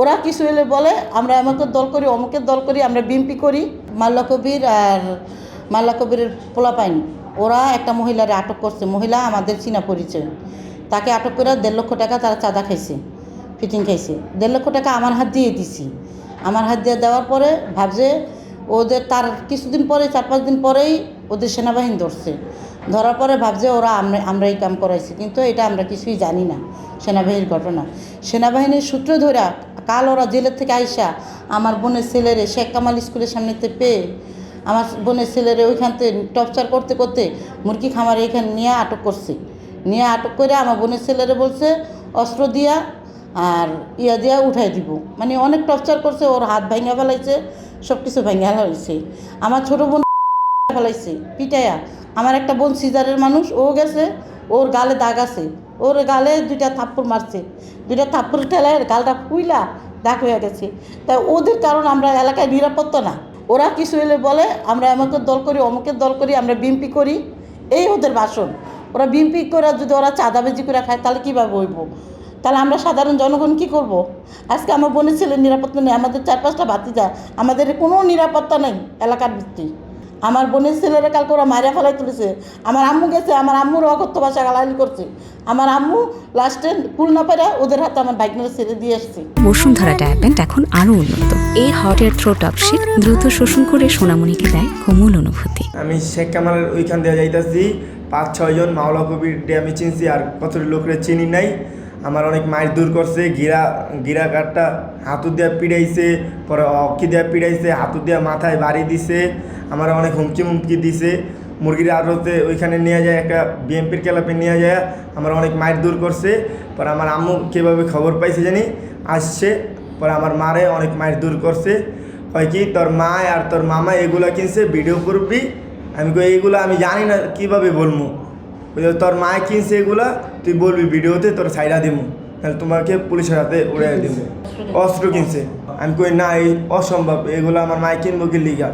ওরা কিছু এলে বলে, আমরা এমকের দল করি অমুকের দল করি, আমরা বিএমপি করি। মাল্লা কবির আর মাল্লা কবিরের পোলাপাইন, ওরা একটা মহিলারে আটক করছে। মহিলা আমাদের চীনা পরিচয়। তাকে আটক করে দেড় লক্ষ টাকা তারা চাঁদা খাইছে, ফিটিং খাইছে। দেড় লক্ষ টাকা আমার হাত দিয়ে দিছি। আমার হাত দিয়ে দেওয়ার পরে ভাবছে, ওদের তার কিছুদিন পরে, চার পাঁচ দিন পরেই ওদের সেনাবাহিনী ধরছে। ধরার পরে ভাবছে, ওরা আমরা আমরা এই কাম করাইছি। কিন্তু এটা আমরা কিছুই জানি না, সেনাবাহিনীর ঘটনা। সেনাবাহিনীর সূত্র ধরা কাল ওরা জেলের থেকে আইসা আমার বোনের ছেলেরে শেখ কামাল স্কুলের সামনেতে পেয়ে আমার বোনের ছেলেরে ওইখান থেকে টর্চার করতে করতে মুরগি খামারে এখানে নিয়ে আটক করছে। নিয়ে আটক করে আমার বোনের ছেলেরে বলছে, অস্ত্র দিয়া আর ইয়া দিয়া উঠাই দিব। মানে অনেক টর্চার করছে, ওর হাত ভাঙা ফেলাইছে সব কিছু ভাঙা ফেলাইছে। আমার ছোটো বোন ফেলাইছে, পিটাইয়া। আমার একটা বোন সিজারের মানুষ, ও গেছে, ওর গালে দাগ আছে। ওর গালে দুইটা থাপ্পড় মারছে। দুইটা থাপ্পড় ঠেলায় গালটা ফুইলা দাগ হয়ে গেছে। তা ওদের কারণ আমরা এলাকায় নিরাপত্তা না। ওরা কিছু এলে বলে, আমরা এমকের দল করি, অমুকের দল করি, আমরা বিএমপি করি। এই ওদের বাসন। ওরা বিএমপি করে যদি ওরা চাঁদাবাজি করে খায়, তাহলে কীভাবে হইব? তাহলে আমরা সাধারণ জনগণ কি করব। আজকে আমার বোনের ছেলের নিরাপত্তা নেই, আমাদের চার পাঁচটা ভাতিজা, আমাদের কোনো নিরাপত্তা নেই এলাকার ভিত্তি। আমার বোনের ছেলেরা কালকে ওরা মারিয়া ফেলাই তুলেছে। আমার আম্মু গেছে আমার আম্মুর অকথ্য ভাষা গালাগালি করছে। আমার আম্মু লাস্টে কুল না পেরে ওদের হাতে আমার বাইকনার ছেড়ে দিয়ে এসছে বসুন্ধরা ডায়াপেন্ট এখন আরও উন্নত। এই হট এয়ার থ্রো টপ শীত দ্রুত শোষণ করে সোনামণিকে দেয় কোমল অনুভূতি। আমি শেখ কামালের ওইখান দিয়ে যাইতেছি। পাঁচ ছয়জন মাওলা কবির ডে আমি চিনছি আর কত লোকের চিনি নাই। আমার অনেক মাইর দূর করছে, গিরা গিরা কাঠটা হাতু দিয়া পিড়াইছে, পরে অক্কি দিয়া পিড়াইছে, হাতু দিয়া মাথায় বাড়ি দিছে, আমার অনেক হুমকি মুমকি দিছে। মুরগির আড়তে ওইখানে নিয়ে যায়, একটা বিএমপির ক্লাবে নিয়ে যায়, আমার অনেক মাইর দূর করছে। পরে আমার আম্মু কীভাবে খবর পাইছে জানি? আসছে, পরে আমার মারে অনেক মাইর দূর করছে। কয় কি, তোর মা আর তোর মামা এগুলা কিনছে ভিডিও করবি? আমি এইগুলো আমি জানি না, কীভাবে বলব তোর মা কিনছে এগুলো, তুই বলবি ভিডিওতে, তোর সাইডা দিমু। তাহলে তোমাকে পুলিশের হাতে উড়াই দিব অস্ত্র কিনছে। আমি কই, না, এই অসম্ভব, এগুলো আমার মায় কিনবো কি লিগা?